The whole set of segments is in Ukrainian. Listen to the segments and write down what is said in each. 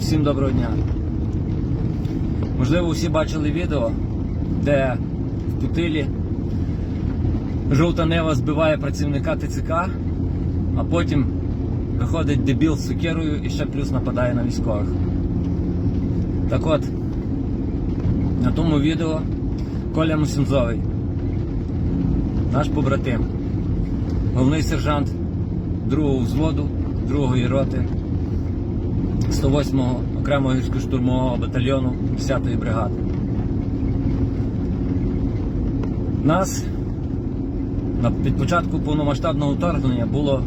Всім доброго дня. Можливо, всі бачили відео, де в Путилі жовта нева збиває працівника ТЦК, а потім виходить дебіл з сукерою і ще плюс нападає на військових. Так от, на тому відео Коля Мусінзовий, наш побратим, головний сержант другого взводу, другої роти. 108-го окремого гірсько-штурмового батальйону 10-ї бригади. Нас на початку повномасштабного вторгнення було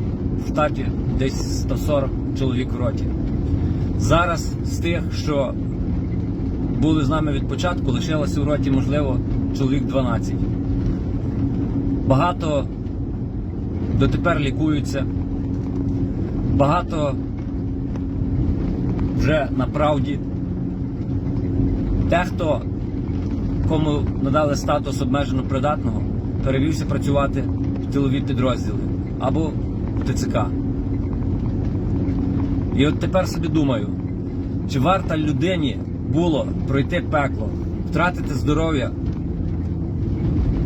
в штаті десь 140 чоловік в роті. Зараз з тих, що були з нами від початку, лишилося в роті, можливо, чоловік 12. Багато дотепер лікуються, багато вже на правді. Дехто, кому надали статус обмежено придатного, перевівся працювати в тилові підрозділи або в ТЦК. І от тепер собі думаю, чи варто людині було пройти пекло, втратити здоров'я,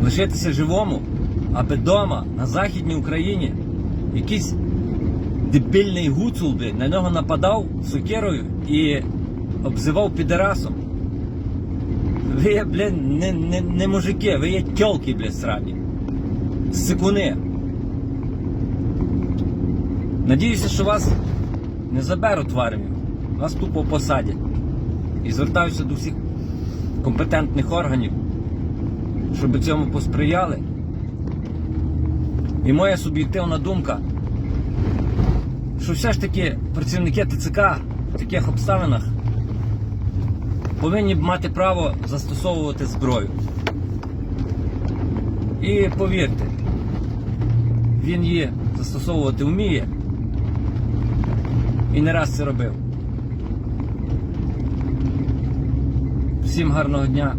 лишитися живому, аби вдома на Західній Україні якийсь дебільний гуцул би на нього нападав сокирою і обзивав підерасом. Ви, блін, не, не, не мужики, ви є тьолки, блядь, срані. Сикуни. Надіюся, що вас не заберуть в армію, вас тупо посадять. І звертаюся до всіх компетентних органів, щоб цьому посприяли. І моя суб'єктивна думка що все ж таки працівники ТЦК в таких обставинах повинні б мати право застосовувати зброю. І повірте, він її застосовувати вміє і не раз це робив. Всім гарного дня.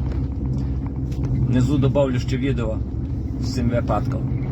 Внизу добавлю ще відео з цим випадком.